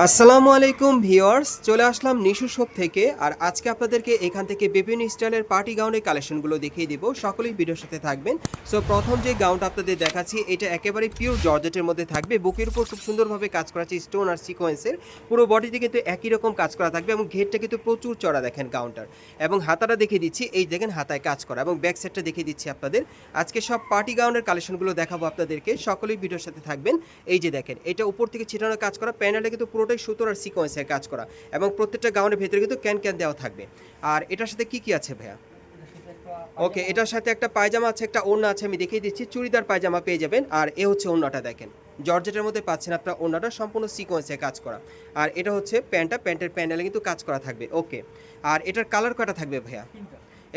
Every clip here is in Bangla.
আসসালামু আলাইকুম ভিউয়ার্স, চলে আসলাম নিশু শপ থেকে। আর আজকে আপনাদেরকে এখান থেকে বিভিন্ন স্টাইলের পার্টি গাউনের কালেকশনগুলো দেখিয়ে দিব। সকলেই ভিডিওর সাথে থাকবেন। সো প্রথম যে গাউনটা আপনাদের দেখাচ্ছি, এটা একেবারে পিওর জর্জেটের মধ্যে থাকবে। বুকের উপর খুব সুন্দরভাবে কাজ করা আছে স্টোন আর সিকোয়েন্সের পুরো বডিতে কিন্তু একই রকম কাজ করা থাকবে এবং ঘেরটা কিন্তু প্রচুর চড়া দেখেন গাউনটার। এবং হাতাটা দেখিয়ে দিচ্ছি, এই দেখেন হাতায় কাজ করা এবং ব্যাক সাইডটা দেখিয়ে দিচ্ছি আপনাদের। আজকে সব পার্টি গাউনের কালেকশনগুলো দেখাবো আপনাদেরকে। সকলেই ভিডিওর সাথে থাকবেন। এই যে দেখেন, এটা উপর থেকে ছিটানো কাজ করা। প্যানেলটা কিন্তু পুরোটাই সুতোর আর সিকোয়েন্সের কাজ করা এবং প্রত্যেকটা গাউনের ভেতরে কিন্তু ক্যান ক্যান দেওয়া থাকবে। আর এটার সাথে কি কি আছে ভাইয়া? ওকে, এটার সাথে একটা পায়জামা আছে, একটা ওড়না আছে, আমি দেখিয়ে দিচ্ছি। চুড়িদার পায়জামা পেয়ে যাবেন। আর এ হচ্ছে ওড়নাটা দেখেন। জর্জেটের মধ্যে পাচ্ছেন আপনার ওড়নাটা, সম্পূর্ণ সিকোয়েন্সে কাজ করা। আর এটা হচ্ছে প্যান্টটা, প্যান্টের প্যানেলে কিন্তু কাজ করা থাকবে। ওকে, আর এটার কালার কটা থাকবে ভাইয়া?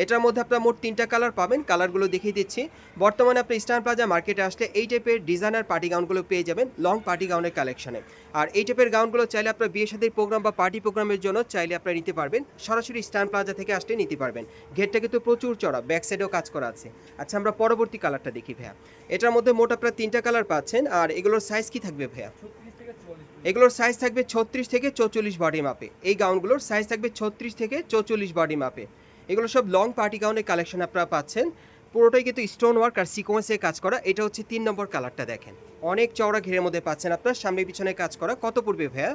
এটার মধ্যে আপনার মোট তিনটা কালার পাবেন। কালারগুলো দেখিয়ে দিচ্ছি। বর্তমানে আপনি স্টার প্লাজা মার্কেটে আসলে এই টাইপের ডিজাইনার পার্টি গাউনগুলো পেয়ে যাবেন লং পার্টি গাউনের কালেকশনে আর এই টাইপের গাউনগুলো চাইলে আপনার বিয়ে সাদের প্রোগ্রাম বা পার্টি প্রোগ্রামের জন্য চাইলে আপনারা নিতে পারবেন। সরাসরি স্টার প্লাজা থেকে আসলে নিতে পারবেন। ঘেরটা কিন্তু প্রচুর চড়া ব্যাক সাইডেও কাজ করা আছে। আচ্ছা আমরা পরবর্তী কালারটা দেখি ভাইয়া। এটার মধ্যে মোট আপনার তিনটা কালার পাচ্ছেন। আর এগুলোর সাইজ কি থাকবে ভাইয়া? এগুলোর সাইজ থাকবে ছত্রিশ থেকে চৌচল্লিশ বডি মাপে এই গাউনগুলোর সাইজ থাকবে ছত্রিশ থেকে চৌচল্লিশ বডি মাপে এগুলো সব লং পার্টি গাউনের কালেকশন আপনারা পাচ্ছেন। পুরোটাই কিন্তু স্টোন ওয়ার্ক আর সিকোয়েন্সে কাজ করা। এটা হচ্ছে তিন নম্বর কালারটা দেখেন। অনেক চওড়া ঘেরের মধ্যে পাচ্ছেন আপনার। সামনে পিছনে কাজ করা। কত পড়বে ভাইয়া?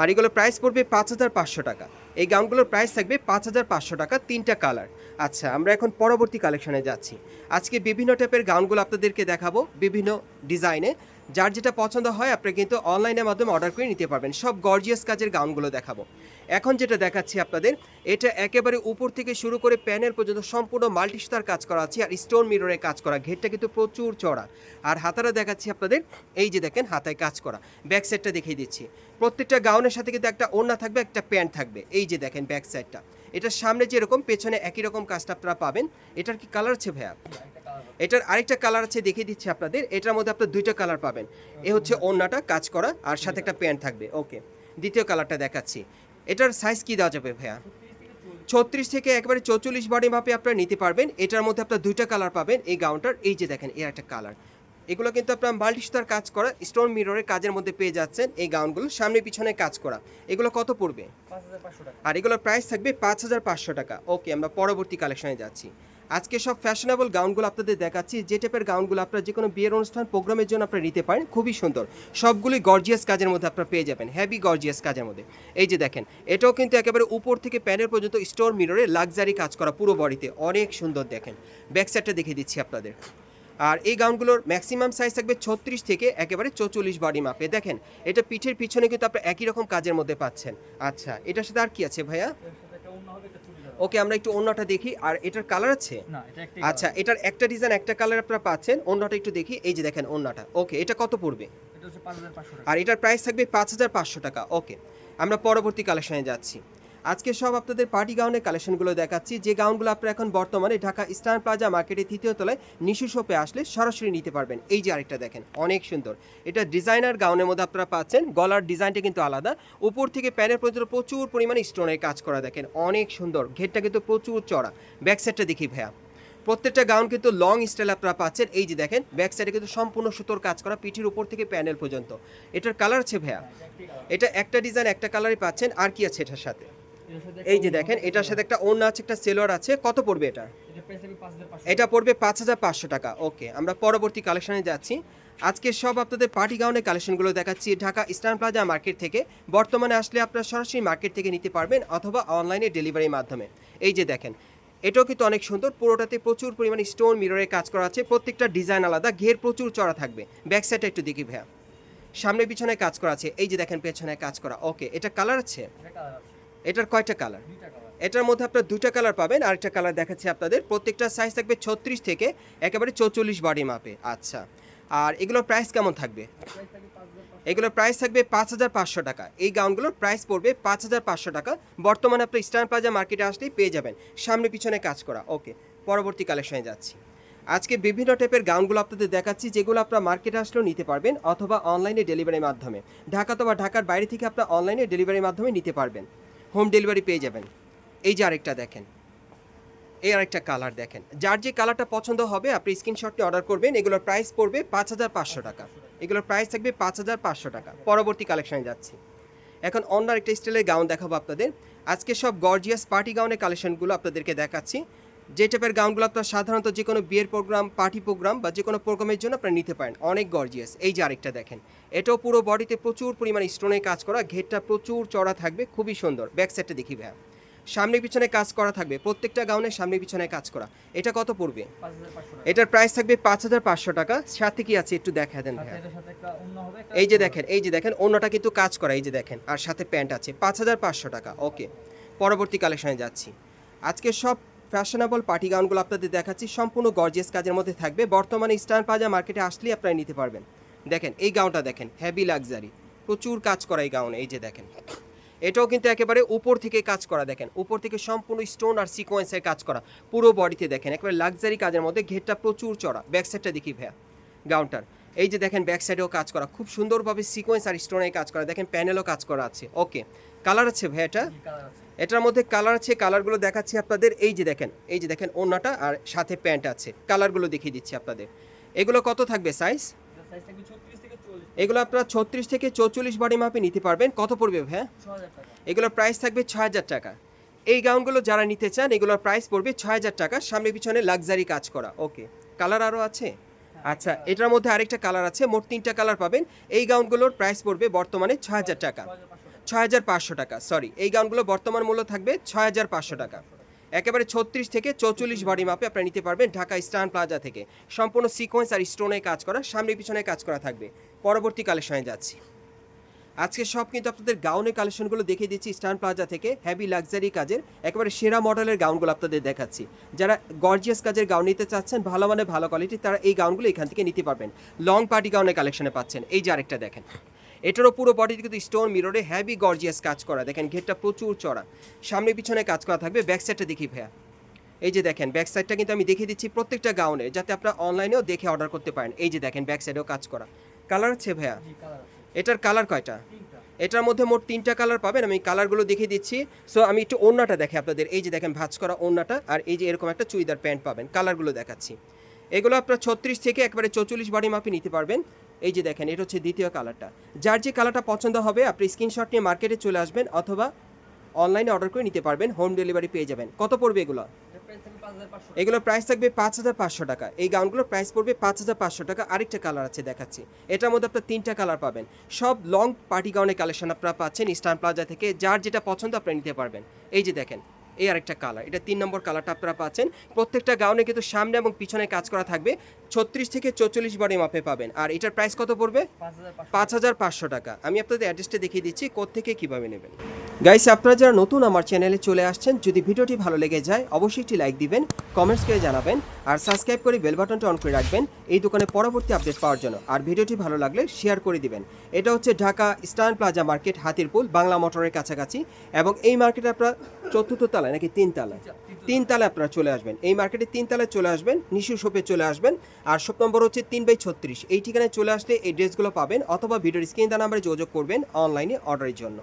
আর এগুলো প্রাইস পড়বে পাঁচ হাজার পাঁচশো টাকা। এই গাউনগুলোর প্রাইস থাকবে পাঁচ হাজার পাঁচশো টাকা তিনটা কালার আচ্ছা আমরা এখন পরবর্তী কালেকশনে যাচ্ছি। আজকে বিভিন্ন টাইপের গাউনগুলো আপনাদেরকে দেখাবো বিভিন্ন ডিজাইনে যার যেটা পছন্দ হয় আপনি কিন্তু অনলাইনের মাধ্যমে অর্ডার করে নিতে পারবেন। সব গর্জিয়াস কাজের গাউনগুলো দেখাবো। এখন যেটা দেখাচ্ছি আপনাদের, এটা একেবারে উপর থেকে শুরু করে প্যানেল পর্যন্ত সম্পূর্ণ মাল্টি সুতার কাজ করা আছে আর স্টোন মিররে কাজ করা। ঘেরটা কিন্তু প্রচুর চড়া আর হাতারা দেখাচ্ছি আপনাদের, এই যে দেখেন হাতায় কাজ করা। ব্যাক সাইডটা দেখিয়ে দিচ্ছি। প্রত্যেকটা গাউনের সাথে কিন্তু একটা ওড়না থাকবে, একটা প্যান্ট থাকবে। এই যে দেখেন ব্যাক সাইডটা এটার সামনে যেরকম, পেছনে একই রকম কাজটা আপনারা পাবেন। এটার কি কালার আছে ভাইয়া? এটার আরেকটা কালার আছে দেখিয়ে দিচ্ছি আপনাদের। এটার মধ্যে আপনার দুইটা কালার পাবেন। এ হচ্ছে ওড়নাটা কাজ করা আর সাথে একটা প্যান্ট থাকবে। ওকে দ্বিতীয় কালারটা দেখাচ্ছি। এটার সাইজ কি দেওয়া যাবে ভাইয়া? ছত্রিশ থেকে একবারে চৌচল্লিশ বডি মাপে আপনারা নিতে পারবেন। এটার মধ্যে আপনার দুইটা কালার পাবেন। এই গাউনটার এই যে দেখেন এর একটা কালার এগুলো কিন্তু আপনার মাল্টি সুতার কাজ করা স্টোন মিররের কাজের মধ্যে পেয়ে যাচ্ছেন এই গাউনগুলো সামনে পিছনে কাজ করা। এগুলো কত পড়বে? আর এগুলোর প্রাইস থাকবে পাঁচ হাজার পাঁচশো টাকা। ওকে আমরা পরবর্তী কালেকশনে যাচ্ছি। আজকে সব ফ্যাশনেবল গাউনগুলো আপনাদের দেখাচ্ছি। যে টাইপের গাউনগুলো আপনারা যে কোনো বিয়ের অনুষ্ঠান, প্রোগ্রামের জন্য আপনারা নিতে পারেন, খুবই সুন্দর। সবগুলি গর্জিয়াস কাজের মধ্যে আপনারা পেয়ে যাবেন হ্যাভি গর্জিয়াস কাজের মধ্যে। এই যে দেখেন, এটাও কিন্তু একেবারে উপর থেকে প্যানের পর্যন্ত স্টোর মিররে লাক্সারি কাজ করা পুরো বডিতে অনেক সুন্দর দেখেন। ব্যাক সাইডটা দেখিয়ে দিচ্ছি আপনাদের। আর এই গাউনগুলোর ম্যাক্সিমাম সাইজ থাকবে ছত্রিশ থেকে একেবারে চৌচল্লিশ বডি মাপে। দেখেন, এটা পিঠের পিছনে কিন্তু আপনারা একই রকম কাজের মধ্যে পাচ্ছেন। আচ্ছা এটার সাথে আর কি আছে ভাইয়া? ওকে আমরা একটু অন্যটা দেখি আর এটার কালার আছে? আচ্ছা এটার একটা ডিজাইন একটা কালার আপনারা পাচ্ছেন অন্যটা একটু দেখি এই যে দেখেন অন্যটা। ওকে এটা কত পড়বে? আর এটার প্রাইস থাকবে পাঁচ হাজার পাঁচশো টাকা ওকে। আমরা পরবর্তী কালেকশনে যাচ্ছি। আজকে সব আপনাদের পার্টি গাউনের কালেকশনগুলো দেখাচ্ছি। যে গাউনগুলো আপনারা এখন বর্তমানে ঢাকা স্টার প্লাজা মার্কেটের তৃতীয় তলায় নিশু শপে আসলে সরাসরি নিতে পারবেন। এই যে আরেকটা দেখেন, অনেক সুন্দর। এটা ডিজাইনার গাউনের মধ্যে আপনারা পাচ্ছেন, গলার ডিজাইনটা কিন্তু আলাদা। উপর থেকে প্যানের পর্যন্ত প্রচুর পরিমাণে স্টোনের কাজ করা দেখেন, অনেক সুন্দর। ঘেরটা কিন্তু প্রচুর চড়া ব্যাক সাইডটা দেখি ভাইয়া। প্রত্যেকটা গাউন কিন্তু লং স্টাইল আপনারা পাচ্ছেন। এই যে দেখেন, ব্যাক সাইডে কিন্তু সম্পূর্ণ সুতোর কাজ করা, পিঠির উপর থেকে প্যানেল পর্যন্ত। এটার কালার আছে ভাইয়া। এটা একটা ডিজাইন, একটা কালারই পাচ্ছেন। আর কি আছে এটার সাথে? এই যে দেখেন এটার সাথে একটা ওড়না আছে একটা সেলোয়ার আছে। কত পড়বে এটা? এটা পড়বে পাঁচ হাজার পাঁচশো টাকা। ওকে আমরা পরবর্তী কালেকশনে যাচ্ছি। আজকে সব আপনাদের পার্টি গাউনের কালেকশনগুলো দেখাচ্ছি ঢাকা ইস্টার্ন প্লাজা মার্কেট থেকে। বর্তমানে আসলে আপনারা সরাসরি মার্কেট থেকে নিতে পারবেন অথবা অনলাইনে ডেলিভারির মাধ্যমে। এই যে দেখেন এটাও কিন্তু অনেক সুন্দর। পুরোটাতে প্রচুর পরিমাণে স্টোন মিররের কাজ করা আছে। প্রত্যেকটা ডিজাইন আলাদা। ঘের প্রচুর চড়া থাকবে। ব্যাক সাইডটা একটু দেখি ভাইয়া। সামনে পিছনে কাজ করা আছে। এই যে দেখেন পেছনে কাজ করা। ওকে এটা কালার আছে। এটার কয়টা কালার এটার মধ্যে আপনার দুটো কালার পাবেন আরেকটা কালার দেখাচ্ছি আপনাদের। প্রত্যেকটা সাইজ থাকবে ছত্রিশ থেকে একেবারে চৌচল্লিশ বডি মাপে আচ্ছা। আর এগুলোর প্রাইস কেমন থাকবে? এগুলোর প্রাইস থাকবে পাঁচ হাজার পাঁচশো টাকা। এই গাউনগুলোর প্রাইস পড়বে পাঁচ হাজার পাঁচশো টাকা। বর্তমানে আপনি স্টার প্লাজা মার্কেটে আসলেই পেয়ে যাবেন। সামনে পিছনে কাজ করা। ওকে পরবর্তী কালেকশনে যাচ্ছি। আজকে বিভিন্ন টাইপের গাউনগুলো আপনাদের দেখাচ্ছি যেগুলো আপনারা মার্কেটে আসলেও নিতে পারবেন অথবা অনলাইনে ডেলিভারির মাধ্যমে। ঢাকা তো বা ঢাকার বাইরে থেকে আপনারা অনলাইনে ডেলিভারির মাধ্যমে নিতে পারবেন। হোম ডেলিভারি পেয়ে যাবেন। এই যে আরেকটা দেখেন। এই আরেকটা কালার দেখেন। যার যে কালারটা পছন্দ হবে, আপনি স্ক্রিনশটটি অর্ডার করবেন। এগুলোর প্রাইস পড়বে পাঁচ হাজার পাঁচশো টাকা। এগুলোর প্রাইস থাকবে পাঁচ হাজার পাঁচশো টাকা। পরবর্তী কালেকশানে যাচ্ছি। এখন অন্য একটা স্টাইলের গাউন দেখাবো আপনাদের। আজকে সব গর্জিয়াস পার্টি গাউনের কালেকশানগুলো আপনাদেরকে দেখাচ্ছি। যে টাইপের গাউনগুলো আপনারা সাধারণত যে কোনো বিয়ের প্রোগ্রাম পার্টি প্রোগ্রাম বা যে কোনো প্রোগ্রামের জন্য আপনারা নিতে পারেন। অনেক গর্জিয়াস এই যে আরেকটা দেখেন। এটাও পুরো বডিতে প্রচুর পরিমাণ স্টোনের কাজ করা। ঘেরটা প্রচুর চড়া থাকবে। খুবই সুন্দর। ব্যাক সাইডটা দেখি ভাইয়া। সামনে পিছনে কাজ করা থাকবে। প্রত্যেকটা গাউনের সামনে পিছনে কাজ করা। এটা কত পড়বে? এটার প্রাইস থাকবে পাঁচ হাজার পাঁচশো টাকা। সাথে কি আছে একটু দেখা দেন ভাইয়া। একটা এই যে দেখেন এই যে দেখেন অন্যটা কিন্তু কাজ করা। এই যে দেখেন আর সাথে প্যান্ট আছে। পাঁচ হাজার পাঁচশো টাকা। ওকে পরবর্তী কালেকশনে যাচ্ছি। আজকে সব ফ্যাশনেবল পার্টি গাউনগুলো আপনাদের দেখাচ্ছি। সম্পূর্ণ গর্জিয়াস কাজের মধ্যে থাকবে। বর্তমানে স্টার পাজা মার্কেটে আসলেই আপনারা নিতে পারবেন। দেখেন, এই গাউনটা দেখেন হেভি লাক্সারি প্রচুর কাজ করা এই গাউন, এই যে দেখেন। এটাও কিন্তু একেবারে উপর থেকে কাজ করা, দেখেন। উপর থেকে সম্পূর্ণ স্টোন আর সিকোয়েন্সের কাজ করা। পুরো বডিতে দেখেন, একেবারে লাক্সারি কাজের মধ্যে ঘেরটা প্রচুর চড়া। ব্যাক সাইডটা দেখি ভাইয়া, গাউনটার। এই যে দেখেন ব্যাক সাইডেও কাজ করা। খুব সুন্দরভাবে সিকোয়েন্স আর স্টোনের কাজ করা। দেখেন প্যানেলও কাজ করা আছে। ওকে কালার আছে আছে। এটার মধ্যে কালার আছে, কালারগুলো দেখাচ্ছি আপনাদের। এই যে দেখেন, এই যে দেখেন ওনাটা আর সাথে প্যান্ট আছে। কালারগুলো দেখিয়ে দিচ্ছি আপনাদের। এগুলো কত থাকবে সাইজ এগুলো আপনারা ছত্রিশ থেকে চৌচল্লিশ বাড়ি মাপে নিতে পারবেন। কত পড়বে হাজার এগুলোর প্রাইস থাকবে ছ হাজার টাকা। এই গাউনগুলো যারা নিতে চান, এগুলোর প্রাইস পড়বে ছ হাজার টাকা। সামনে পিছনে লাক্সারি কাজ করা। ওকে কালার আরও আছে? আচ্ছা এটার মধ্যে আরেকটা কালার আছে। মোট তিনটা কালার পাবেন। এই গাউনগুলোর প্রাইস পড়বে বর্তমানে ছ হাজার টাকা। ছয় হাজার পাঁচশো টাকা সরি এই গাউনগুলো বর্তমান মূল্য থাকবে ছয় হাজার পাঁচশো টাকা। একেবারে ছত্রিশ থেকে চৌচল্লিশ বাড়ি মাপে আপনারা নিতে পারবেন ঢাকা স্টান প্লাজা থেকে। সম্পূর্ণ সিকোয়েন্স আর স্টোনে কাজ করা, সামনে পিছনে কাজ করা থাকবে। পরবর্তী কালেকশনে যাচ্ছি। আজকে সব কিন্তু আপনাদের গাউনের কালেকশনগুলো দেখিয়ে দিচ্ছি স্টান প্লাজা থেকে হেভি লাক্সারি কাজের, একেবারে সেরা মডেলের গাউনগুলো আপনাদের দেখাচ্ছি। যারা গর্জিয়াস কাজের গাউন নিতে চাচ্ছেন, ভালো মানে ভালো কোয়ালিটি তারা এই গাউনগুলো এখান থেকে নিতে পারবেন। লং পার্টি গাউনের কালেকশনে পাচ্ছেন। এই যে আরেকটা দেখেন। এটারও পুরো বডিতে কিন্তু স্টোন মিররে হ্যাভি গর্জিয়াস কাজ করা। দেখেন ঘেরটা প্রচুর চড়া সামনে পিছনে কাজ করা থাকবে ব্যাক সাইডটা দেখি ভাইয়া। এই যে দেখেন ব্যাক সাইডটা কিন্তু আমি দেখিয়ে দিচ্ছি প্রত্যেকটা গাউনে যাতে আপনারা অনলাইনেও দেখে অর্ডার করতে পারেন। এই যে দেখেন ব্যাক সাইডেও কাজ করা। কালার আছে ভাইয়া? এটার কালার কয়টা? এটার মধ্যে মোট তিনটা কালার পাবেন আমি কালারগুলো দেখিয়ে দিচ্ছি। সো আমি একটু ওড়নাটা দেখে আপনাদের। এই যে দেখেন ভাজ করা ওড়নাটা আর এই যে এরকম একটা চুড়িদার প্যান্ট পাবেন। কালারগুলো দেখাচ্ছি। এগুলো আপনার ছত্রিশ থেকে একবারে চৌচল্লিশ বাড়ি মাপে নিতে পারবেন। এই যে দেখেন, এটা হচ্ছে দ্বিতীয় কালারটা। যার যে কালারটা পছন্দ হবে, আপনি স্ক্রিনশট নিয়ে মার্কেটে চলে আসবেন অথবা অনলাইনে অর্ডার করে নিতে পারবেন হোম ডেলিভারি পেয়ে যাবেন। কত পড়বে এগুলো? এগুলোর প্রাইস থাকবে পাঁচ হাজার পাঁচশো টাকা। এই গাউনগুলোর প্রাইস পড়বে পাঁচ হাজার পাঁচশো টাকা। আরেকটা কালার আছে দেখাচ্ছি। এটার মধ্যে আপনার তিনটা কালার পাবেন। সব লং পার্টি গাউনের কালেকশন আপনারা পাচ্ছেন ইস্টার্ন প্লাজা থেকে। যার যেটা পছন্দ আপনারা নিতে পারবেন। এই যে দেখেন, এই আরেকটা কালার এটা তিন নম্বর কালারটা আপনারা পাচ্ছেন। প্রত্যেকটা গাউনে কিন্তু সামনে এবং পিছনে কাজ করা থাকবে। ছত্রিশ থেকে চৌচল্লিশ বারে মাপে পাবেন। আর এটার প্রাইস কত পড়বে? পাঁচ হাজার পাঁচশো। টাকা। আমি আপনাদের অ্যাড্রেসটা দেখিয়ে দিচ্ছি কোত্থেকে কীভাবে নেবেন। গাইস আপনারা যারা নতুন আমার চ্যানেলে চলে আসছেন যদি ভিডিওটি ভালো লেগে যায় অবশ্যই একটি লাইক দিবেন কমেন্টস করে জানাবেন আর সাবস্ক্রাইব করে বেল বাটনটা অন করে রাখবেন এই দোকানে পরবর্তী আপডেট পাওয়ার জন্য। আর ভিডিওটি ভালো লাগলে শেয়ার করে দিবেন। এটা হচ্ছে Dhaka Eastern Plaza market Hatirpool Bangla মোটরের কাছাকাছি। এবং এই মার্কেটে আপনারা চতুর্থ তলায় নাকি তিন তলায়? তিন তালে আপনারা চলে আসবেন। এই মার্কেটে তিন তালে চলে আসবেন নিশু শপে চলে আসবেন। আর শপ নম্বর হচ্ছে তিন বাই ছত্রিশ। এই ঠিকানায় চলে আসলে এই ড্রেসগুলো পাবেন অথবা ভিডিওর স্ক্রিন দা নাম্বারে যোগাযোগ করবেন অনলাইনে অর্ডারের জন্য।